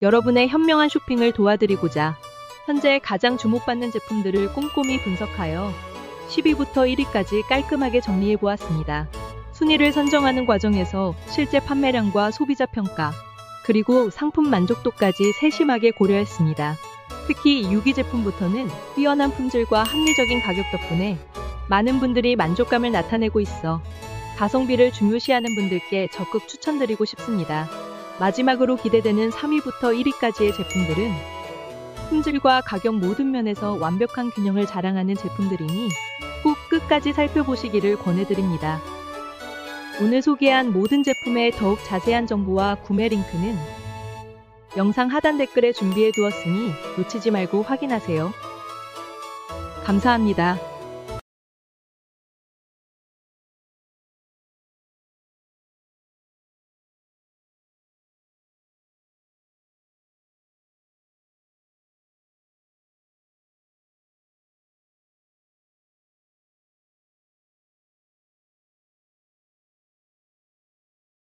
여러분의 현명한 쇼핑을 도와드리고자 현재 가장 주목받는 제품들을 꼼꼼히 분석하여 10위부터 1위까지 깔끔하게 정리해 보았습니다. 순위를 선정하는 과정에서 실제 판매량과 소비자 평가, 그리고 상품 만족도까지 세심하게 고려했습니다. 특히 6위 제품부터는 뛰어난 품질과 합리적인 가격 덕분에 많은 분들이 만족감을 나타내고 있어 가성비를 중요시하는 분들께 적극 추천드리고 싶습니다. 마지막으로 기대되는 3위부터 1위까지의 제품들은 품질과 가격 모든 면에서 완벽한 균형을 자랑하는 제품들이니 꼭 끝까지 살펴보시기를 권해드립니다. 오늘 소개한 모든 제품의 더욱 자세한 정보와 구매 링크는 영상 하단 댓글에 준비해 두었으니 놓치지 말고 확인하세요. 감사합니다.